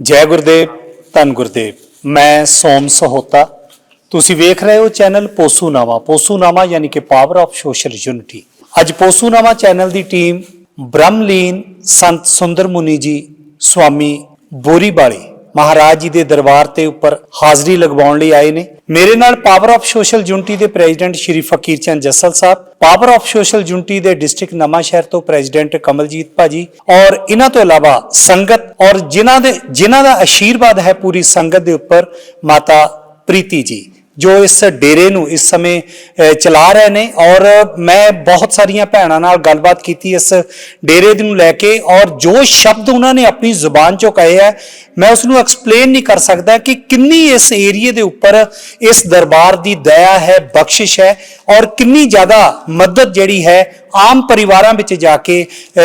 ਜੈ ਗੁਰਦੇਵ, ਧੰਨ ਗੁਰਦੇਵ। ਮੈਂ ਸੋਮ ਸਹੋਤਾ। ਤੁਸੀਂ ਵੇਖ ਰਹੇ ਹੋ ਚੈਨਲ ਪੋਸੂਨਾਮਾ। ਪੋਸੂਨਾਮਾ ਯਾਨੀ ਕਿ ਪਾਵਰ ਆਫ ਸੋਸ਼ਲ ਯੂਨਿਟੀ ਅੱਜ ਪੋਸੂਨਾਮਾ ਚੈਨਲ ਦੀ ਟੀਮ ਬ੍ਰਹਮਲੀਨ ਸੰਤ ਸੁੰਦਰ ਮੁਨੀ ਜੀ, ਸਵਾਮੀ ਬੋਰੀਵਾਲੇ ਮਹਾਰਾਜ ਜੀ ਦੇ ਦਰਬਾਰ ਤੇ ਉੱਪਰ ਹਾਜ਼ਰੀ ਲਗਵਾਉਣ ਲਈ ਆਏ ਨੇ। ਮੇਰੇ ਨਾਲ ਪਾਵਰ ਆਫ ਸੋਸ਼ਲ ਯੂਨਿਟੀ ਦੇ president Shri Fakir Chand Jassal Sahib power of social unity ਦੇ ਡਿਸਟ੍ਰਿਕਟ ਨਵਾਂਸ਼ਹਿਰ ਤੋਂ ਪ੍ਰੈਜ਼ੀਡੈਂਟ ਕਮਲਜੀਤ ਭਾਜੀ ਔਰ ਇਹਨਾਂ ਤੋਂ ਇਲਾਵਾ ਸੰਗਤ ਔਰ ਜਿਨ੍ਹਾਂ ਦੇ, ਜਿਨ੍ਹਾਂ ਦਾ ਆਸ਼ੀਰਵਾਦ ਹੈ ਪੂਰੀ ਸੰਗਤ ਦੇ ਉੱਪਰ, ਮਾਤਾ ਪ੍ਰੀਤੀ ਜੀ, ਜੋ ਇਸ ਡੇਰੇ ਨੂੰ ਇਸ ਸਮੇਂ ਚਲਾ ਰਹੇ ਨੇ ਔਰ ਮੈਂ ਬਹੁਤ ਸਾਰੀਆਂ ਭੈਣਾਂ ਨਾਲ ਗੱਲਬਾਤ ਕੀਤੀ ਇਸ ਡੇਰੇ ਨੂੰ ਲੈ ਕੇ ਔਰ ਜੋ ਸ਼ਬਦ ਉਹਨਾਂ ਨੇ ਆਪਣੀ ਜ਼ੁਬਾਨ ਚੋਂ ਕਹੇ ਹੈ, ਮੈਂ ਉਸ ਨੂੰ ਐਕਸਪਲੇਨ ਨਹੀਂ ਕਰ ਸਕਦਾ ਕਿ ਕਿੰਨੀ ਇਸ ਏਰੀਏ ਦੇ ਉੱਪਰ ਇਸ ਦਰਬਾਰ ਦੀ ਦਇਆ ਹੈ, ਬਖਸ਼ਿਸ਼ ਹੈ ਔਰ ਕਿੰਨੀ ਜ਼ਿਆਦਾ ਮਦਦ ਜਿਹੜੀ ਹੈ ਆਮ ਪਰਿਵਾਰਾਂ ਵਿੱਚ ਜਾ ਕੇ ਅ,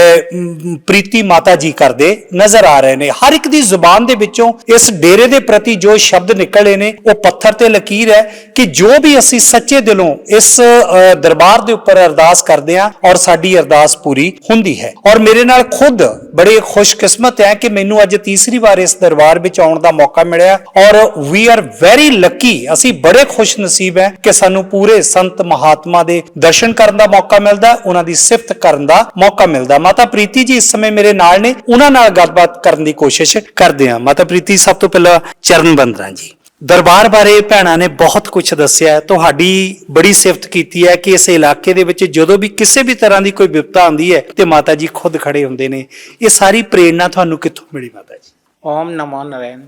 ਪ੍ਰੀਤੀ ਮਾਤਾ ਜੀ ਕਰਦੇ ਨਜ਼ਰ ਆ ਰਹੇ ਨੇ। ਹਰ ਇੱਕ ਦੀ ਜ਼ੁਬਾਨ ਦੇ ਵਿੱਚੋਂ ਇਸ ਡੇਰੇ ਦੇ ਪ੍ਰਤੀ ਜੋ ਸ਼ਬਦ ਨਿਕਲੇ ਨੇ ਉਹ ਪੱਥਰ ਤੇ ਲਕੀਰ ਹੈ ਕਿ ਜੋ ਵੀ ਅਸੀਂ ਸੱਚੇ ਦਿਲੋਂ ਇਸ ਦਰਬਾਰ ਦੇ ਉੱਪਰ ਅਰਦਾਸ ਕਰਦੇ ਹਾਂ ਔਰ ਸਾਡੀ ਅਰਦਾਸ ਪੂਰੀ ਹੁੰਦੀ ਹੈ। ਔਰ ਮੇਰੇ ਨਾਲ ਖੁਦ ਬੜੇ ਖੁਸ਼ਕਿਸਮਤ ਹੈ ਕਿ ਮੈਨੂੰ ਅੱਜ ਤੀਸਰੀ ਵਾਰ ਇਸ ਦਰਬਾਰ ਵਿੱਚ ਆਉਣ ਦਾ ਮੌਕਾ ਮਿਲਿਆ ਔਰ ਵੀ ਆਰ ਵੈਰੀ ਲੱਕੀ ਅਸੀਂ ਬੜੇ ਖੁਸ਼ ਨਸੀਬ ਹੈ ਕਿ ਸਾਨੂੰ ਪੂਰੇ ਸੰਤ ਮਹਾਤਮਾ ਦੇ ਦਰਸ਼ਨ ਕਰਨ ਦਾ ਮੌਕਾ ਮਿਲਦਾ ਉਹਨਾਂ ਦੀ ਸਿਫਤ ਕਰਨ ਦਾ ਮੌਕਾ ਮਿਲਦਾ। ਮਾਤਾ ਪ੍ਰੀਤੀ ਜੀ ਇਸ ਸਮੇਂ ਮੇਰੇ ਨਾਲ ਨੇ। ਉਹਨਾਂ ਨਾਲ ਗੱਲਬਾਤ ਕਰਨ ਦੀ ਕੋਸ਼ਿਸ਼ ਕਰਦੇ ਹਾਂ। ਮਾਤਾ ਪ੍ਰੀਤੀ, ਸਭ ਤੋਂ ਪਹਿਲਾਂ ਚਰਨ ਬੰਦਰਾਂ ਜੀ। ਦਰਬਾਰ ਬਾਰੇ ਭੈਣਾਂ ਨੇ ਬਹੁਤ ਕੁਝ ਦੱਸਿਆ। ਤੁਹਾਡੀ ਬੜੀ ਸਿਫਤ ਕੀਤੀ ਹੈ ਕਿ ਇਸ ਇਲਾਕੇ ਦੇ ਵਿੱਚ ਜਦੋਂ ਵੀ ਕਿਸੇ ਵੀ ਤਰ੍ਹਾਂ ਦੀ ਕੋਈ ਵਿਪਤਾ ਆਉਂਦੀ ਹੈ ਤੇ ਮਾਤਾ ਜੀ ਖੁਦ ਖੜੇ ਹੁੰਦੇ ਨੇ। ਇਹ ਸਾਰੀ ਪ੍ਰੇਰਣਾ ਤੁਹਾਨੂੰ ਕਿੱਥੋਂ ਮਿਲੀ ਮਾਤਾ ਜੀ? ਓਮ ਨਮੋ ਨਰੈਣ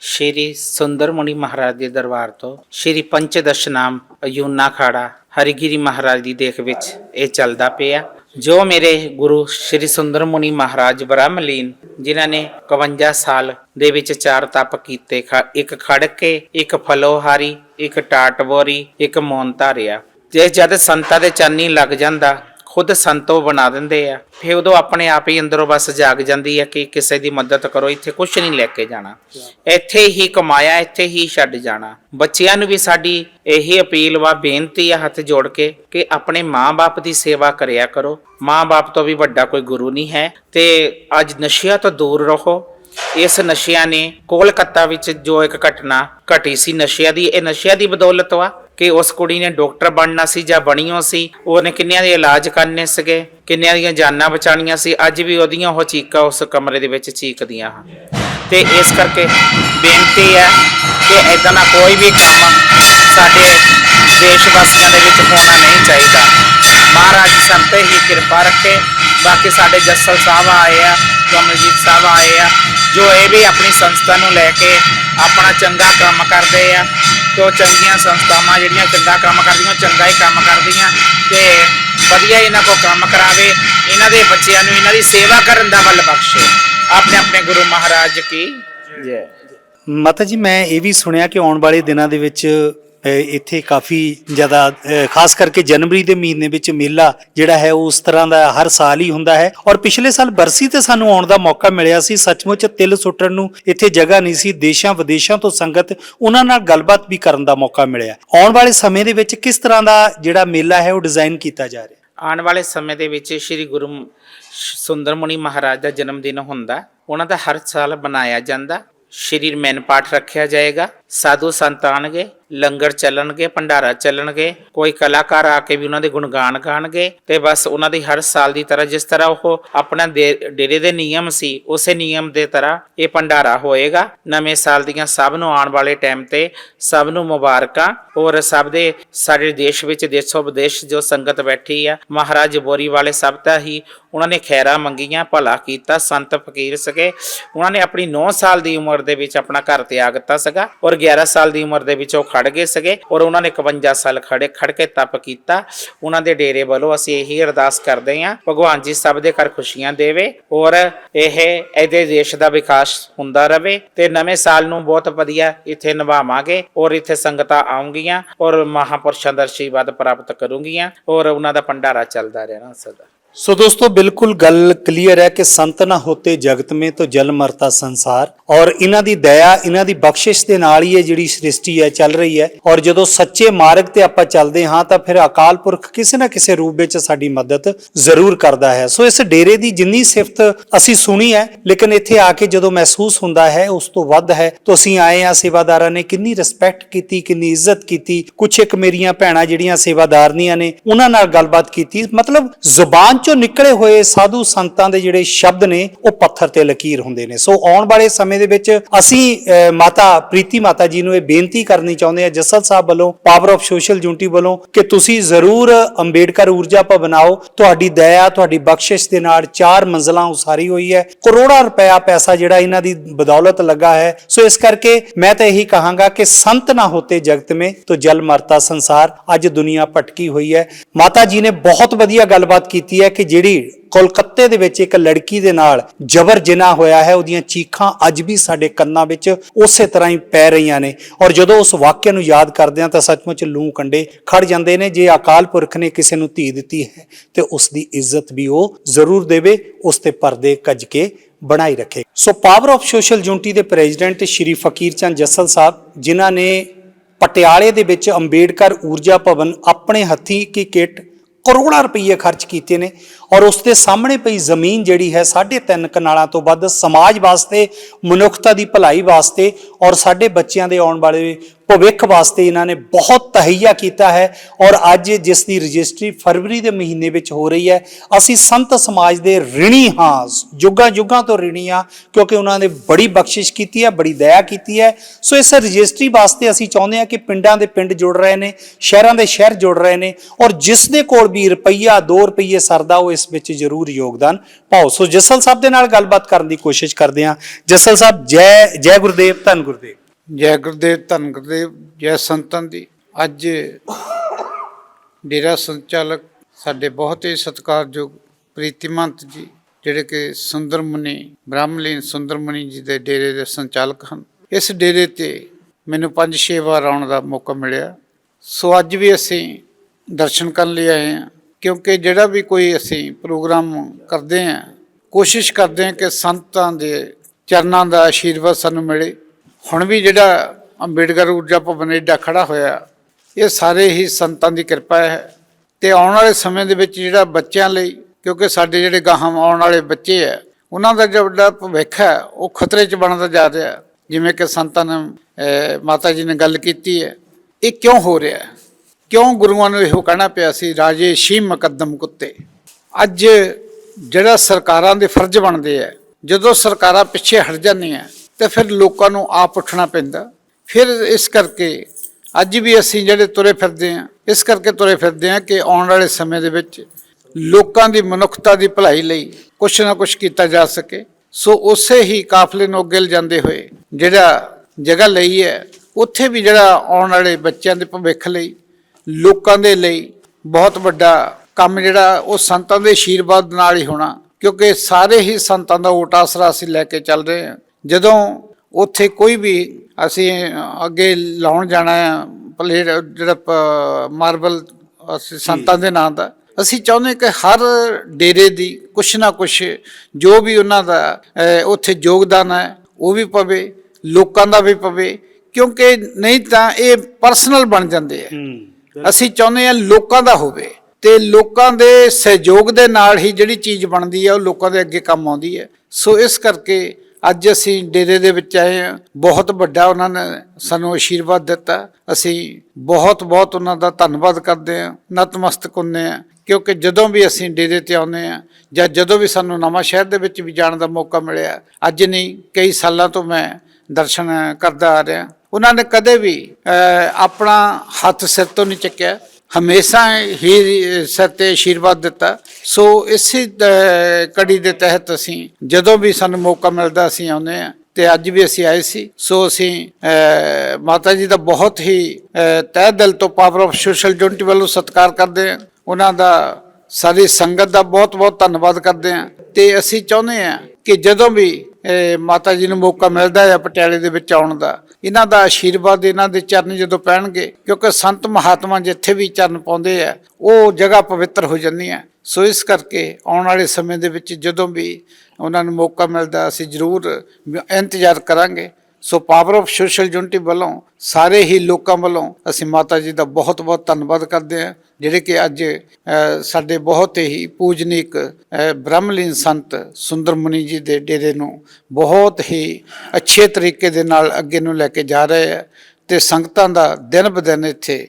ਸ਼੍ਰੀ ਸੁੰਦਰ ਮੁਨੀ ਮਹਾਰਾਜ ਦੇ ਦਰਬਾਰ ਤੋਂ ਸ਼੍ਰੀ ਪੰਚਦਸ਼ ਨਾਮ ਅਯੂਨਾ ਖਾੜਾ ਹਰਿਗਿਰੀ ਮਹਾਰਾਜ ਦੀ ਦੇਖ ਵਿੱਚ ਇਹ ਚੱਲਦਾ ਪਿਆ। ਜੋ ਮੇਰੇ ਗੁਰੂ ਸ਼੍ਰੀ ਸੁੰਦਰ ਮੁਨੀ ਮਹਾਰਾਜ ਬ੍ਰਹਮਲੀਨ, ਜਿਨ੍ਹਾਂ ਨੇ 51 ਸਾਲ ਦੇ ਵਿੱਚ ਚਾਰ ਤਪ ਕੀਤੇ, ਖ- ਇੱਕ ਖੜਕੇ, ਇੱਕ ਫਲੋਹਾਰੀ, ਇੱਕ ਟਾਟਵੋਰੀ, ਇੱਕ ਮੌਨ ਧਾਰਿਆ ਜੇ ਜਦ ਸੰਤਾਂ ਦੇ ਚੰਨੀ ਲੱਗ ਜਾਂਦਾ ਖੁਦ ਸੰਤੋ ਬਣਾ ਦਿੰਦੇ ਆ। ਫਿਰ ਉਦੋਂ ਆਪਣੇ ਆਪ ਹੀ ਅੰਦਰੋਂ ਬਸ ਜਾਗ ਜਾਂਦੀ ਹੈ ਕਿ ਕਿਸੇ ਦੀ ਮਦਦ ਕਰੋ, ਇੱਥੇ ਕੁਝ ਨਹੀਂ ਲੈ ਕੇ ਜਾਣਾ। ਇੱਥੇ ਹੀ ਕਮਾਇਆ, ਇੱਥੇ ਹੀ ਛੱਡ ਜਾਣਾ। ਬੱਚਿਆਂ ਨੂੰ ਵੀ ਸਾਡੀ ਇਹੀ ਅਪੀਲ ਵਾ, ਬੇਨਤੀ ਆ ਹੱਥ ਜੋੜ ਕੇ ਕਿ ਆਪਣੇ ਮਾਂ-ਬਾਪ ਦੀ ਸੇਵਾ ਕਰਿਆ ਕਰੋ। ਮਾਂ-ਬਾਪ ਤੋਂ ਵੀ ਵੱਡਾ ਕੋਈ ਗੁਰੂ ਨਹੀਂ ਹੈ ਤੇ ਅੱਜ ਨਸ਼ਿਆਂ ਤੋਂ ਦੂਰ ਰਹੋ। ਇਸ ਨਸ਼ਿਆਂ ਨੇ ਕੋਲਕਾਤਾ ਵਿੱਚ ਜੋ ਇੱਕ ਘਟਨਾ ਘਟੀ ਸੀ ਨਸ਼ਿਆਂ ਦੀ, ਇਹ ਨਸ਼ਿਆਂ ਦੀ ਬਦੌਲਤ ਵਾ। ਕਿ ਉਸ ਕੁੜੀ ਨੇ ਡਾਕਟਰ ਬਣਨਾ ਸੀ ਜਾਂ ਬਣੀਓ ਸੀ, ਉਹਨੇ ਕਿੰਨਿਆਂ ਦੇ ਇਲਾਜ ਕਰਨੇ ਸੀਗੇ, ਕਿੰਨਿਆਂ ਦੀਆਂ ਜਾਨਾਂ ਬਚਾਉਣੀਆਂ ਸੀ, ਅੱਜ ਵੀ ਉਹਦੀਆਂ ਉਹ ਚੀਕਾਂ ਉਸ ਕਮਰੇ ਦੇ ਵਿੱਚ ਚੀਕਦੀਆਂ ਹਨ। ਤੇ ਇਸ ਕਰਕੇ ਬੇਨਤੀ ਹੈ ਕਿ ਇਦਾਂ ਦਾ ਕੋਈ ਵੀ ਕੰਮ ਸਾਡੇ ਦੇਸ਼ ਵਾਸੀਆਂ ਦੇ ਵਿੱਚ ਹੋਣਾ ਨਹੀਂ ਚਾਹੀਦਾ। ਮਹਾਰਾਜ ਸਭ ਹੀ ਕਿਰਪਾ ਰੱਖੇ, ਬਾਕੀ ਸਾਡੇ ਜੱਸਲ ਸਾਹਿਬ ਆਏ ਆ, ਕਮਲਜੀਤ ਸਾਹਿਬ ਆਏ ਆ, ਜੋ ਇਹ ਵੀ ਆਪਣੀ ਸੰਸਥਾ ਨੂੰ ਲੈ ਕੇ ਆਪਣਾ ਚੰਗਾ ਕੰਮ ਕਰਦੇ ਆ ਤੋ ਚੰਗੀਆਂ ਸੰਸਥਾਵਾਂ ਜਿਹੜੀਆਂ ਚੰਗਾ ਕੰਮ ਕਰਦੀਆਂ ਚੰਗਾ ਹੀ ਕੰਮ ਕਰਦੀਆਂ ਤੇ ਵਧੀਆ ਇਹਨਾਂ ਕੋ ਕੰਮ ਕਰਾਵੇ, ਇਹਨਾਂ ਦੇ ਬੱਚਿਆਂ ਨੂੰ ਇਹਨਾਂ ਦੀ ਸੇਵਾ ਕਰਨ ਦਾ ਬਲ ਬਖਸ਼ੇ। ਆਪਣੇ ਆਪਣੇ ਗੁਰੂ ਮਹਾਰਾਜ ਕੀ ਜੈ ਮਾਤਾ ਜੀ, ਮੈਂ ਇਹ ਵੀ ਸੁਣਿਆ ਕਿ ਆਉਣ ਵਾਲੇ ਦਿਨਾਂ ਦੇ ਵਿੱਚ ਇੱਥੇ ਕਾਫੀ ਜ਼ਿਆਦਾ ਖਾਸ ਕਰਕੇ ਜਨਵਰੀ ਦੇ ਮਹੀਨੇ ਵਿੱਚ ਮੇਲਾ ਜਿਹੜਾ ਹੈ ਉਹ ਉਸ ਤਰ੍ਹਾਂ ਦਾ ਹਰ ਸਾਲ ਹੀ ਹੁੰਦਾ ਹੈ। ਔਰ ਪਿਛਲੇ ਸਾਲ ਬਰਸੀ ਤੇ ਸਾਨੂੰ ਆਉਣ ਦਾ ਮੌਕਾ ਮਿਲਿਆ ਸੀ। ਸੱਚਮੁੱਚ ਤਿਲ ਸੁੱਟਣ ਨੂੰ ਇੱਥੇ ਜਗ੍ਹਾ ਨਹੀਂ ਸੀ। ਦੇਸ਼ਾਂ ਵਿਦੇਸ਼ਾਂ ਤੋਂ ਸੰਗਤ ਉਹਨਾਂ ਨਾਲ ਗੱਲਬਾਤ ਵੀ ਕਰਨ ਦਾ ਮੌਕਾ ਮਿਲਿਆ। ਆਉਣ ਵਾਲੇ ਸਮੇਂ ਦੇ ਵਿੱਚ ਕਿਸ ਤਰ੍ਹਾਂ ਦਾ ਜਿਹੜਾ ਮੇਲਾ ਹੈ ਉਹ ਡਿਜ਼ਾਈਨ ਕੀਤਾ ਜਾ ਰਿਹਾ? ਆਉਣ ਵਾਲੇ ਸਮੇਂ ਦੇ ਵਿੱਚ ਸ੍ਰੀ ਗੁਰੂ ਮ- ਸੁੰਦਰ ਮੁਨੀ ਮਹਾਰਾਜ ਦਾ ਜਨਮ ਦਿਨ ਹੁੰਦਾ। ਉਹਨਾਂ ਦਾ ਹਰ ਸਾਲ ਮਨਾਇਆ ਜਾਂਦਾ। ਸ਼੍ਰੀ ਮੈਨ ਪਾਠ ਰੱਖਿਆ ਜਾਏਗਾ। ਸਾਧੂ ਸੰਤ ਆਣਗੇ, ਲੰਗਰ ਚੱਲਣਗੇ, ਭੰਡਾਰਾ ਚੱਲਣਗੇ, ਕੋਈ ਕਲਾਕਾਰ ਆ ਕੇ ਵੀ ਉਹਨਾਂ ਦੇ ਗੁਣਗਾਨ ਗਾਣਗੇ ਤੇ ਬਸ ਉਹਨਾਂ ਦੀ ਹਰ ਸਾਲ ਦੀ ਤਰ੍ਹਾਂ ਜਿਸ ਤਰ੍ਹਾਂ ਉਹ ਆਪਣਾ ਦੇ- ਡੇਰੇ ਦੇ ਨਿਯਮ ਸੀ, ਉਸੇ ਨਿਯਮ ਦੇ ਤਰ੍ਹਾਂ ਇਹ ਭੰਡਾਰਾ ਹੋਏਗਾ। ਨਵੇਂ ਸਾਲ ਦੀਆਂ ਸਭ ਨੂੰ ਆਉਣ ਵਾਲੇ ਟਾਈਮ ਤੇ ਸਭ ਨੂੰ ਮੁਬਾਰਕਾਂ। ਔਰ ਸਭ ਦੇ ਸਾਡੇ ਦੇਸ਼ ਵਿੱਚ, ਦੇਸ਼ੋ ਵਿਦੇਸ਼ ਜੋ ਸੰਗਤ ਬੈਠੀ ਆ, ਮਹਾਰਾਜ ਬੋਰੀ ਵਾਲੇ ਸਭ ਦਾ ਹੀ ਉਹਨਾਂ ਨੇ ਖੈਰਾ ਮੰਗੀਆਂ, ਭਲਾ ਕੀਤਾ, ਸੰਤ ਫਕੀਰ ਸਕੇ ਉਹਨਾਂ ਨੇ ਆਪਣੀ 9 ਸਾਲ ਦੀ ਉਮਰ ਦੇ ਵਿੱਚ ਆਪਣਾ ਘਰ ਤਿਆਗ ਦਿੱਤਾ ਸੀਗਾ ਔਰ 11 ਸਾਲ ਦੀ ਉਮਰ ਦੇ ਵਿੱਚ ਉਹ ਖੜ ਗਏ ਸੀਗੇ ਔਰ ਉਹਨਾਂ ਨੇ 51 ਸਾਲ ਖੜੇ ਖੜ ਕੇ ਤਪ ਕੀਤਾ। ਉਹਨਾਂ ਦੇ ਡੇਰੇ ਵੱਲੋਂ ਅਸੀਂ ਇਹੀ ਅਰਦਾਸ ਕਰਦੇ ਹਾਂ, ਭਗਵਾਨ ਜੀ ਸਭ ਦੇ ਘਰ ਖੁਸ਼ੀਆਂ ਦੇਵੇ ਔਰ ਇਹ ਇਹਦੇ ਦੇਸ਼ ਦਾ ਵਿਕਾਸ ਹੁੰਦਾ ਰਹੇ ਤੇ ਨਵੇਂ ਸਾਲ ਨੂੰ ਬਹੁਤ ਵਧੀਆ ਇੱਥੇ ਨਿਭਾਵਾਂਗੇ ਔਰ ਇੱਥੇ ਸੰਗਤਾਂ ਆਉਂਗੀਆਂ ਔਰ ਮਹਾਪੁਰਸ਼ਾਂ ਦਾ ਆਸ਼ੀਰਵਾਦ ਪ੍ਰਾਪਤ ਕਰੂੰਗੀਆਂ ਔਰ ਉਹਨਾਂ ਦਾ ਭੰਡਾਰਾ ਚੱਲਦਾ ਰਹਿਣਾ ਸਦਾ। सो दोस्तों बिल्कुल ਗੱਲ ਕਲੀਅਰ ਹੈ ਕਿ ਸੰਤ ਨਾ ਹੋਤੇ ਜਗਤ ਮੇ तो ਜਲ ਮਰਤਾ ਸੰਸਾਰ ਔਰ ਇਹਨਾਂ ਦੀ ਦਇਆ ਇਹਨਾਂ ਦੀ ਬਖਸ਼ਿਸ਼ ਦੇ ਨਾਲ ਹੀ ਇਹ ਜਿਹੜੀ ਸ੍ਰਿਸ਼ਟੀ ਹੈ ਚੱਲ ਰਹੀ ਹੈ ਔਰ ਜਦੋਂ ਸੱਚੇ ਮਾਰਗ ਤੇ ਆਪਾਂ ਚੱਲਦੇ ਹਾਂ ਤਾਂ ਫਿਰ ਅਕਾਲ ਪੁਰਖ ਕਿਸੇ ਨਾ ਕਿਸੇ ਰੂਪ ਵਿੱਚ ਸਾਡੀ ਮਦਦ ਜ਼ਰੂਰ ਕਰਦਾ ਹੈ ਸੋ ਇਸ ਡੇਰੇ ਦੀ ਜਿੰਨੀ ਸਿਫਤ ਅਸੀਂ ਸੁਣੀ ਹੈ ਲੇਕਿਨ ਇੱਥੇ ਆ ਕੇ ਜਦੋਂ ਮਹਿਸੂਸ ਹੁੰਦਾ ਹੈ ਉਸ ਤੋਂ ਵੱਧ ਹੈ ਤਾਂ ਅਸੀਂ ਆਏ ਆ ਸੇਵਾਦਾਰਾਂ ਨੇ ਕਿੰਨੀ ਰਿਸਪੈਕਟ ਕੀਤੀ ਕਿੰਨੀ ਇੱਜ਼ਤ ਕੀਤੀ ਕੁਛ ਇੱਕ ਮੇਰੀਆਂ ਭੈਣਾਂ ਜਿਹੜੀਆਂ ਸੇਵਾਦਾਰਨੀਆਂ ਨੇ ਉਹਨਾਂ ਨਾਲ ਗੱਲਬਾਤ ਕੀਤੀ ਮਤਲਬ ਜ਼ੁਬਾਨ ਚੋਂ ਨਿਕਲੇ ਹੋਏ ਸਾਧੂ ਸੰਤਾਂ ਦੇ ਜਿਹੜੇ ਸ਼ਬਦ ਨੇ ਉਹ ਪੱਥਰ ਤੇ ਲਕੀਰ ਹੁੰਦੇ ਨੇ। ਸੋ ਆਉਣ ਵਾਲੇ ਸਮੇਂ ਦੇ ਵਿੱਚ ਅਸੀਂ ਅਹ, ਮਾਤਾ ਪ੍ਰੀਤੀ ਮਾਤਾ ਜੀ ਨੂੰ ਇਹ ਬੇਨਤੀ ਕਰਨੀ ਚਾਹੁੰਦੇ ਆ ਜਸਲ ਸਾਹਿਬ ਵੱਲੋਂ ਪਾਵਰ ਆਫ ਸੋਸ਼ਲ ਯੂਨਿਟੀ ਵੱਲੋਂ ਕਿ ਤੁਸੀਂ ਜ਼ਰੂਰ ਅੰਬੇਡਕਰ ਊਰਜਾ ਭਵਨ ਆਓ ਤੁਹਾਡੀ ਦਇਆ ਤੁਹਾਡੀ ਬਖਸ਼ਿਸ਼ ਦੇ ਨਾਲ ਚਾਰ ਮੰਜ਼ਲਾਂ ਉਸਾਰੀ ਹੋਈ ਹੈ। ਕਰੋੜਾਂ ਰੁਪਇਆ ਪੈਸਾ ਜਿਹੜਾ ਇਹਨਾਂ ਦੀ ਬਦੌਲਤ ਲੱਗਾ ਹੈ। ਸੋ ਇਸ ਕਰਕੇ ਮੈਂ ਤਾਂ ਇਹੀ ਕਹਾਂਗਾ ਕਿ ਸੰਤ ਨਾ ਹੋਤੇ ਜਗਤ ਮੇ ਤੋ ਜਲ ਮਰਤਾ ਸੰਸਾਰ। ਅੱਜ ਦੁਨੀਆ ਭਟਕੀ ਹੋਈ ਹੈ। ਮਾਤਾ ਜੀ ਨੇ ਬਹੁਤ ਵਧੀਆ ਗੱਲਬਾਤ ਕੀਤੀ ਹੈ ਕਿ ਜਿਹੜੀ ਕੋਲਕਾਤੇ ਦੇ ਵਿੱਚ ਇੱਕ ਲੜਕੀ ਦੇ ਨਾਲ ਜਬਰ ਜਿਨਾ ਹੋਇਆ ਹੈ, ਉਹਦੀਆਂ ਚੀਖਾਂ ਅੱਜ ਵੀ ਸਾਡੇ ਕੰਨਾਂ ਵਿੱਚ ਉਸੇ ਤਰ੍ਹਾਂ ਹੀ ਪੈ ਰਹੀਆਂ ਨੇ। ਔਰ ਜਦੋਂ ਉਸ ਵਾਕਿਆ ਨੂੰ ਯਾਦ ਕਰਦੇ ਹਾਂ ਤਾਂ ਸੱਚਮੁੱਚ ਲੂ ਕੰਡੇ ਖੜ ਜਾਂਦੇ ਨੇ, ਜੇ ਅਕਾਲ ਪੁਰਖ ਨੇ ਕਿਸੇ ਨੂੰ ਧੀ ਦਿੱਤੀ ਹੈ, ਤੇ ਉਸ ਦੀ ਇੱਜ਼ਤ ਵੀ ਉਹ ਜ਼ਰੂਰ ਦੇਵੇ, ਉਸ ਤੇ ਪਰਦੇ ਕੱਜ ਕੇ ਬਣਾਈ ਰੱਖੇ। So power of social unity ਦੇ ਪ੍ਰੈਜ਼ੀਡੈਂਟ ਸ਼੍ਰੀ ਫਕੀਰ ਚੰਦ ਜੱਸਲ ਸਾਹਿਬ, ਜਿਨ੍ਹਾਂ ਨੇ ਪਟਿਆਲੇ ਦੇ ਵਿੱਚ ਅੰਬੇਡਕਰ ਊਰਜਾ ਭਵਨ ਆਪਣੇ ਹੱਥੀਂ ਕੀ ਕਿੱਟ ਕਰੋੜਾਂ ਰੁਪਏ ਖਰਚ ਕੀਤੇ ਨੇ ਔਰ ਉਸ ਦੇ ਸਾਹਮਣੇ ਪਈ ਜ਼ਮੀਨ ਜਿਹੜੀ ਹੈ 3.5 ਕਨਾਲਾਂ ਤੋਂ ਵੱਧ ਸਮਾਜ ਵਾਸਤੇ, ਮਨੁੱਖਤਾ ਦੀ ਭਲਾਈ ਵਾਸਤੇ ਔਰ ਸਾਡੇ ਬੱਚਿਆਂ ਦੇ ਆਉਣ ਵਾਲੇ ਭਵਿੱਖ ਵਾਸਤੇ ਇਹਨਾਂ ਨੇ ਬਹੁਤ ਤਹਈਆ ਕੀਤਾ ਹੈ ਔਰ ਅੱਜ ਜਿਸ ਦੀ ਰਜਿਸਟਰੀ ਫਰਵਰੀ ਦੇ ਮਹੀਨੇ ਵਿੱਚ ਹੋ ਰਹੀ ਹੈ, ਅਸੀਂ ਸੰਤ ਸਮਾਜ ਦੇ ਰਿਣੀ ਹਾਂ ਜੁਗਾਂ ਜੁਗਾਂ ਤੋਂ ਰਿਣੀ ਹਾਂ ਕਿਉਂਕਿ ਉਹਨਾਂ ਨੇ ਬੜੀ ਬਖਸ਼ਿਸ਼ ਕੀਤੀ ਹੈ, ਬੜੀ ਦਇਆ ਕੀਤੀ ਹੈ। ਸੋ ਇਸ ਰਜਿਸਟਰੀ ਵਾਸਤੇ ਅਸੀਂ ਚਾਹੁੰਦੇ ਹਾਂ ਕਿ ਪਿੰਡਾਂ ਦੇ ਪਿੰਡ ਜੁੜ ਰਹੇ ਨੇ, ਸ਼ਹਿਰਾਂ ਦੇ ਸ਼ਹਿਰ ਜੁੜ ਰਹੇ ਨੇ ਔਰ ਜਿਸ ਦੇ ਕੋਲ ਵੀ ਰੁਪਈਆ 2 ਰੁਪਈਏ ਸਰਦਾ ਉਹ ਇਸ ਵਿੱਚ ਜ਼ਰੂਰ ਯੋਗਦਾਨ ਪਾਓ। ਸੋ ਜਸਲ ਸਾਹਿਬ ਦੇ ਨਾਲ ਗੱਲਬਾਤ ਕਰਨ ਦੀ ਕੋਸ਼ਿਸ਼ ਕਰਦੇ ਹਾਂ। ਜਸਲ ਸਾਹਿਬ, ਜੈ ਜੈ ਗੁਰਦੇਵ, ਧੰਨ ਗੁਰਦੇਵ। ਜੈ ਗੁਰਦੇਵ, ਧੰਨ ਗੁਰਦੇਵ, ਜੈ ਸੰਤਾਂ ਦੀ। ਅੱਜ ਡੇਰਾ ਸੰਚਾਲਕ ਸਾਡੇ ਬਹੁਤ ਹੀ ਸਤਿਕਾਰਯੋਗ ਪ੍ਰੀਤੀਮੰਤ ਜੀ, ਜਿਹੜੇ ਕਿ ਸੁੰਦਰ ਮੁਨੀ ਬ੍ਰਹਮਲੀਨ ਸੁੰਦਰ ਮੁਨੀ ਜੀ ਦੇ ਡੇਰੇ ਦੇ ਸੰਚਾਲਕ ਹਨ। ਇਸ ਡੇਰੇ ਤੇ ਮੈਨੂੰ 5-6 ਵਾਰ ਆਉਣ ਦਾ ਮੌਕਾ ਮਿਲਿਆ। ਸੋ ਅੱਜ ਵੀ ਅਸੀਂ ਦਰਸ਼ਨ ਕਰਨ ਲਈ ਆਏ ਹਾਂ, ਕਿਉਂਕਿ ਜਿਹੜਾ ਵੀ ਕੋਈ ਅਸੀਂ ਪ੍ਰੋਗਰਾਮ ਕਰਦੇ ਹਾਂ, ਕੋਸ਼ਿਸ਼ ਕਰਦੇ ਹਾਂ ਕਿ ਸੰਤਾਂ ਦੇ ਚਰਨਾਂ ਦਾ ਆਸ਼ੀਰਵਾਦ ਸਾਨੂੰ ਮਿਲੇ। ਹੁਣ ਵੀ ਜਿਹੜਾ ਅੰਬੇਡਕਰ ਊਰਜਾ ਭਵਨ ਏਡਾ ਖੜਾ ਹੋਇਆ, ਇਹ ਸਾਰੇ ਹੀ ਸੰਤਾਂ ਦੀ ਕਿਰਪਾ ਹੈ। ਤੇ ਆਉਣ ਵਾਲੇ ਸਮੇਂ ਦੇ ਵਿੱਚ ਜਿਹੜਾ ਬੱਚਿਆਂ ਲਈ, ਕਿਉਂਕਿ ਸਾਡੇ ਜਿਹੜੇ ਗਾਹਾਂ ਆਉਣ ਵਾਲੇ ਬੱਚੇ ਆ, ਉਹਨਾਂ ਦਾ ਜਿਹੜਾ ਭਵਿੱਖ ਹੈ, ਉਹ ਖਤਰੇ 'ਚ ਬਣਦਾ ਜਾ ਰਿਹਾ। ਜਿਵੇਂ ਕਿ ਸੰਤਾਂ ਨੇ ਮਾਤਾ ਜੀ ਨੇ ਗੱਲ ਕੀਤੀ ਹੈ, ਇਹ ਕਿਉਂ ਹੋ ਰਿਹਾ? ਕਿਉਂ ਗੁਰੂਆਂ ਨੂੰ ਇਹੋ ਕਹਿਣਾ ਪਿਆ ਸੀ, ਰਾਜੇ ਸ਼ੀ ਮੁਕੱਦਮ ਕੁੱਤੇ? ਅੱਜ ਜਿਹੜਾ ਸਰਕਾਰਾਂ ਦੇ ਫਰਜ਼ ਬਣਦੇ ਆ, ਜਦੋਂ ਸਰਕਾਰਾਂ ਪਿੱਛੇ ਹਟ ਜਾਂਦੀਆਂ, ਤੇ ਫਿਰ ਲੋਕਾਂ ਨੂੰ ਆਪ ਉੱਠਣਾ ਪੈਂਦਾ। ਫਿਰ ਇਸ ਕਰਕੇ ਅੱਜ ਵੀ ਅਸੀਂ ਜਿਹੜੇ ਤੁਰੇ ਫਿਰਦੇ ਆ, ਇਸ ਕਰਕੇ ਤੁਰੇ ਫਿਰਦੇ ਆ ਕਿ ਆਉਣ ਵਾਲੇ ਸਮੇਂ ਦੇ ਵਿੱਚ ਲੋਕਾਂ ਦੀ ਮਨੁੱਖਤਾ ਦੀ ਭਲਾਈ ਲਈ ਕੁਛ ਨਾ ਕੁਛ ਕੀਤਾ ਜਾ ਸਕੇ। ਸੋ ਉਸੇ ਹੀ ਕਾਫਲੇ ਨੂੰ ਅੱਗੇ ਲਿਜਾਂਦੇ ਹੋਏ ਜਿਹੜਾ ਜਗ੍ਹਾ ਲਈ ਹੈ, ਉੱਥੇ ਵੀ ਜਿਹੜਾ ਆਉਣ ਵਾਲੇ ਬੱਚਿਆਂ ਦੇ ਭਵਿੱਖ ਲਈ ਲੋਕਾਂ ਦੇ ਲਈ ਬਹੁਤ ਵੱਡਾ ਕੰਮ ਜਿਹੜਾ ਉਹ ਸੰਤਾਂ ਦੇ ਆਸ਼ੀਰਵਾਦ ਨਾਲ ਹੀ ਹੋਣਾ ਕਿਉਂਕਿ ਸਾਰੇ ਹੀ ਸੰਤਾਂ ਦਾ ਓਟ ਆਸਰਾ ਅਸੀਂ ਲੈ ਕੇ ਚੱਲ ਰਹੇ ਹਾਂ। ਜਦੋਂ ਉੱਥੇ ਕੋਈ ਵੀ ਅਸੀਂ ਅੱਗੇ ਲਾਉਣ ਜਾਣਾ ਹੈ ਪਲੇਟ ਜਿਹੜਾ ਮਾਰਬਲ ਅਸੀਂ ਸੰਤਾਂ ਦੇ ਨਾਂ ਦਾ ਅਸੀਂ ਚਾਹੁੰਦੇ ਕਿ ਹਰ ਡੇਰੇ ਦੀ ਕੁਛ ਨਾ ਕੁਛ ਜੋ ਵੀ ਉਹਨਾਂ ਦਾ ਉੱਥੇ ਯੋਗਦਾਨ ਹੈ ਉਹ ਵੀ ਪਵੇ ਲੋਕਾਂ ਦਾ ਵੀ ਪਵੇ ਕਿਉਂਕਿ ਨਹੀਂ ਤਾਂ ਇਹ ਪਰਸਨਲ ਬਣ ਜਾਂਦੇ ਆ। ਅਸੀਂ ਚਾਹੁੰਦੇ ਹਾਂ ਲੋਕਾਂ ਦਾ ਹੋਵੇ ਤੇ ਲੋਕਾਂ ਦੇ ਸਹਿਯੋਗ ਦੇ ਨਾਲ ਹੀ ਜਿਹੜੀ ਚੀਜ਼ ਬਣਦੀ ਹੈ, ਉਹ ਲੋਕਾਂ ਦੇ ਅੱਗੇ ਕੰਮ ਆਉਂਦੀ ਹੈ। ਸੋ ਇਸ ਕਰਕੇ ਅੱਜ ਅਸੀਂ ਡੇਰੇ ਦੇ ਵਿੱਚ ਆਏ ਹਾਂ। ਬਹੁਤ ਵੱਡਾ ਉਹਨਾਂ ਨੇ ਸਾਨੂੰ ਆਸ਼ੀਰਵਾਦ ਦਿੱਤਾ। ਅਸੀਂ ਬਹੁਤ ਬਹੁਤ ਉਹਨਾਂ ਦਾ ਧੰਨਵਾਦ ਕਰਦੇ ਹਾਂ। ਨਤਮਸਤਕ ਹੁੰਦੇ ਹਾਂ। ਕਿਉਂਕਿ ਜਦੋਂ ਵੀ ਅਸੀਂ ਡੇਰੇ ਤੇ ਆਉਂਦੇ ਹਾਂ ਜਾਂ ਜਦੋਂ ਵੀ ਸਾਨੂੰ ਨਵਾਂ ਸ਼ਹਿਰ ਦੇ ਵਿੱਚ ਵੀ ਜਾਣ ਦਾ ਮੌਕਾ ਮਿਲਿਆ, ਅੱਜ ਨਹੀਂ, ਕਈ ਸਾਲਾਂ ਤੋਂ ਮੈਂ ਦਰਸ਼ਨ ਕਰਦਾ ਆ ਰਿਹਾ। ਉਹਨਾਂ ਨੇ ਕਦੇ ਵੀ ਆਪਣਾ ਹੱਥ ਸਿਰ ਤੋਂ ਨਹੀਂ ਚੱਕਿਆ। ਹਮੇਸ਼ਾ ਹੀ ਸਿਰ ਤੇ ਆਸ਼ੀਰਵਾਦ ਦਿੱਤਾ। ਸੋ ਇਸੇ ਕੜੀ ਦੇ ਤਹਿਤ ਅਸੀਂ ਜਦੋਂ ਵੀ ਸਾਨੂੰ ਮੌਕਾ ਮਿਲਦਾ ਅਸੀਂ ਆਉਂਦੇ ਹਾਂ ਤੇ ਅੱਜ ਵੀ ਅਸੀਂ ਆਏ ਸੀ। ਸੋ ਅਸੀਂ ਮਾਤਾ ਜੀ ਦਾ ਬਹੁਤ ਹੀ ਅਹ, ਤਹਿ ਦਿਲ ਤੋਂ ਪਾਵਰ ਆਫ ਸੋਸ਼ਲ ਯੂਨਿਟੀ ਵੱਲੋਂ ਸਤਿਕਾਰ ਕਰਦੇ ਹਾਂ। ਉਹਨਾਂ ਦਾ ਸਾਰੀ ਸੰਗਤ ਦਾ ਬਹੁਤ ਬਹੁਤ ਧੰਨਵਾਦ ਕਰਦੇ ਹਾਂ। ਤੇ ਅਸੀਂ ਚਾਹੁੰਦੇ ਹਾਂ ਕਿ ਜਦੋਂ ਵੀ ਮਾਤਾ ਜੀ ਨੂੰ ਮੌਕਾ ਮਿਲਦਾ ਹੈ ਪਟਿਆਲੇ ਦੇ ਵਿੱਚ ਆਉਣ ਦਾ। ਇਹਨਾਂ ਦਾ ਆਸ਼ੀਰਵਾਦ ਇਹਨਾਂ ਦੇ ਚਰਨ ਜਦੋਂ ਪੈਣਗੇ, ਕਿਉਂਕਿ ਸੰਤ ਮਹਾਤਮਾ ਜਿੱਥੇ ਵੀ ਚਰਨ ਪਾਉਂਦੇ ਆ, ਉਹ ਜਗ੍ਹਾ ਪਵਿੱਤਰ ਹੋ ਜਾਂਦੀ ਹੈ ਸੋ ਇਸ ਕਰਕੇ ਆਉਣ ਵਾਲੇ ਸਮੇਂ ਦੇ ਵਿੱਚ ਜਦੋਂ ਵੀ ਉਹਨਾਂ ਨੂੰ ਮੌਕਾ ਮਿਲਦਾ, ਅਸੀਂ ਜ਼ਰੂਰ ਇੰਤਜ਼ਾਰ ਕਰਾਂਗੇ। So power of social unity ਵੱਲੋਂ ਸਾਰੇ ਹੀ ਲੋਕਾਂ ਵੱਲੋਂ ਅਸੀਂ ਮਾਤਾ ਜੀ ਦਾ ਬਹੁਤ ਬਹੁਤ ਧੰਨਵਾਦ ਕਰਦੇ ਹਾਂ, ਜਿਹੜੇ ਕਿ ਅੱਜ ਸਾਡੇ ਬਹੁਤ ਹੀ ਪੂਜਨੀਕ ਬ੍ਰਹਮਲੀਨ ਸੰਤ ਸੁੰਦਰ ਮੁਨੀ ਜੀ ਦੇ ਡੇਰੇ ਨੂੰ ਬਹੁਤ ਹੀ ਅੱਛੇ ਤਰੀਕੇ ਦੇ ਨਾਲ ਅੱਗੇ ਨੂੰ ਲੈ ਕੇ ਜਾ ਰਹੇ ਆ ਤੇ ਸੰਗਤਾਂ ਦਾ ਦਿਨ ਬ ਦਿਨ ਇੱਥੇ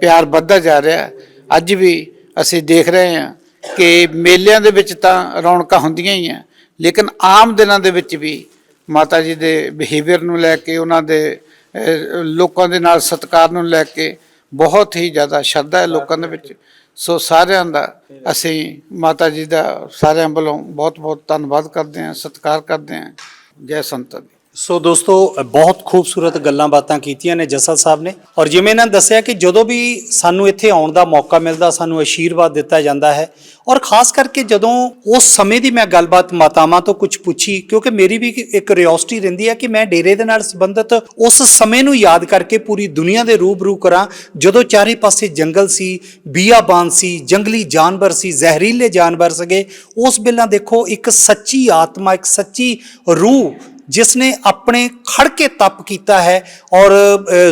ਪਿਆਰ ਵੱਧਦਾ ਜਾ ਰਿਹਾ ਅੱਜ ਵੀ ਅਸੀਂ ਦੇਖ ਰਹੇ ਹਾਂ ਕਿ ਮੇਲਿਆਂ ਦੇ ਵਿੱਚ ਤਾਂ ਰੌਣਕਾਂ ਹੁੰਦੀਆਂ ਹੀ ਆ, ਲੇਕਿਨ ਆਮ ਦਿਨਾਂ ਦੇ ਵਿੱਚ ਵੀ ਮਾਤਾ ਜੀ ਦੇ ਬਿਹੇਵੀਅਰ ਨੂੰ ਲੈ ਕੇ, ਉਹਨਾਂ ਦੇ ਲੋਕਾਂ ਦੇ ਨਾਲ ਸਤਿਕਾਰ ਨੂੰ ਲੈ ਕੇ ਬਹੁਤ ਹੀ ਜ਼ਿਆਦਾ ਸ਼ਰਧਾ ਹੈ ਲੋਕਾਂ ਦੇ ਵਿੱਚ। ਸੋ ਸਾਰਿਆਂ ਦਾ ਅਸੀਂ ਮਾਤਾ ਜੀ ਦਾ ਸਾਰਿਆਂ ਵੱਲੋਂ ਬਹੁਤ ਬਹੁਤ ਧੰਨਵਾਦ ਕਰਦੇ ਹਾਂ, ਸਤਿਕਾਰ ਕਰਦੇ ਹਾਂ। ਜੈ ਸੰਤਾਂ ਦੀ ਸੋ ਦੋਸਤੋ ਬਹੁਤ ਖੂਬਸੂਰਤ ਗੱਲਾਂ ਬਾਤਾਂ ਕੀਤੀਆਂ ਨੇ ਜਸਲ ਸਾਹਿਬ ਨੇ। ਔਰ ਜਿਵੇਂ ਇਹਨਾਂ ਦੱਸਿਆ ਕਿ ਜਦੋਂ ਵੀ ਸਾਨੂੰ ਇੱਥੇ ਆਉਣ ਦਾ ਮੌਕਾ ਮਿਲਦਾ, ਸਾਨੂੰ ਆਸ਼ੀਰਵਾਦ ਦਿੱਤਾ ਜਾਂਦਾ ਹੈ। ਔਰ ਖਾਸ ਕਰਕੇ ਜਦੋਂ ਉਸ ਸਮੇਂ ਦੀ ਮੈਂ ਗੱਲਬਾਤ ਮਾਤਾਵਾਂ ਤੋਂ ਕੁਝ ਪੁੱਛੀ, ਕਿਉਂਕਿ ਮੇਰੀ ਵੀ ਇੱਕ ਕਿਉਰਿਓਸਿਟੀ ਰਹਿੰਦੀ ਹੈ ਕਿ ਮੈਂ ਡੇਰੇ ਦੇ ਨਾਲ ਸੰਬੰਧਿਤ ਉਸ ਸਮੇਂ ਨੂੰ ਯਾਦ ਕਰਕੇ ਪੂਰੀ ਦੁਨੀਆ ਦੇ ਰੂਬਰੂ ਕਰਾਂ। ਜਦੋਂ ਚਾਰੇ ਪਾਸੇ ਜੰਗਲ ਸੀ ਬੀਆਬਾਨ ਸੀ, ਜੰਗਲੀ ਜਾਨਵਰ ਸੀ, ਜ਼ਹਿਰੀਲੇ ਜਾਨਵਰ ਸਗੇ, ਉਸ ਬਿੱਲਾਂ ਦੇਖੋ, ਇੱਕ ਸੱਚੀ ਆਤਮਾ, ਇੱਕ ਸੱਚੀ ਰੂਹ ਜਿਸ ਨੇ ਆਪਣੇ ਖੜ ਕੇ ਤਪ ਕੀਤਾ ਹੈ ਔਰ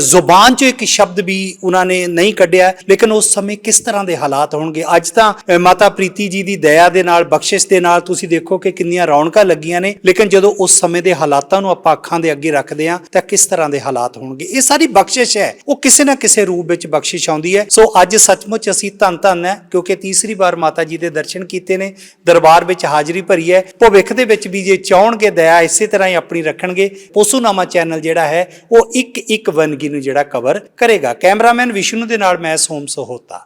ਜ਼ੁਬਾਨ 'ਚ ਇੱਕ ਸ਼ਬਦ ਵੀ ਉਹਨਾਂ ਨੇ ਨਹੀਂ ਕੱਢਿਆ ਲੇਕਿਨ ਉਸ ਸਮੇਂ ਕਿਸ ਤਰ੍ਹਾਂ ਦੇ ਹਾਲਾਤ ਹੋਣਗੇ ਅੱਜ ਤਾਂ ਮਾਤਾ ਪ੍ਰੀਤੀ ਜੀ ਦੀ ਦਇਆ ਦੇ ਨਾਲ ਬਖਸ਼ਿਸ਼ ਦੇ ਨਾਲ ਤੁਸੀਂ ਦੇਖੋ ਕਿ ਕਿੰਨੀਆਂ ਰੌਣਕਾਂ ਲੱਗੀਆਂ ਨੇ ਲੇਕਿਨ ਜਦੋਂ ਉਸ ਸਮੇਂ ਦੇ ਹਾਲਾਤਾਂ ਨੂੰ ਆਪਾਂ ਅੱਖਾਂ ਦੇ ਅੱਗੇ ਰੱਖਦੇ ਹਾਂ ਤਾਂ ਕਿਸ ਤਰ੍ਹਾਂ ਦੇ ਹਾਲਾਤ ਹੋਣਗੇ ਇਹ ਸਾਰੀ ਬਖਸ਼ਿਸ਼ ਹੈ ਉਹ ਕਿਸੇ ਨਾ ਕਿਸੇ ਰੂਪ ਵਿੱਚ ਬਖਸ਼ਿਸ਼ ਆਉਂਦੀ ਹੈ ਸੋ ਅੱਜ ਸੱਚਮੁੱਚ ਅਸੀਂ ਧੰਨ ਧੰਨ ਹੈ ਕਿਉਂਕਿ ਤੀਸਰੀ ਵਾਰ ਮਾਤਾ ਜੀ ਦੇ ਦਰਸ਼ਨ ਕੀਤੇ ਨੇ ਦਰਬਾਰ ਵਿੱਚ ਹਾਜ਼ਰੀ ਭਰੀ ਹੈ ਭਵਿੱਖ ਦੇ ਵਿੱਚ ਵੀ ਜੇ ਚਾਹਣਗੇ ਦਇਆ ਇਸੇ ਤਰ੍ਹਾਂ ਹੀ ਆਪਣੀ ਰੱਖਣਗੇ। ਪੋਸੂਨਾਮਾ ਚੈਨਲ ਜਿਹੜਾ ਹੈ, ਉਹ ਇੱਕ ਇੱਕ ਵਨਗੀ ਨੂੰ ਜਿਹੜਾ ਕਵਰ ਕਰੇਗਾ। ਕੈਮਰਾਮੈਨ ਵਿਸ਼ਨੂੰ ਦੇ ਨਾਲ ਮੈਂ ਸੋਮ ਸਹੋਤਾ।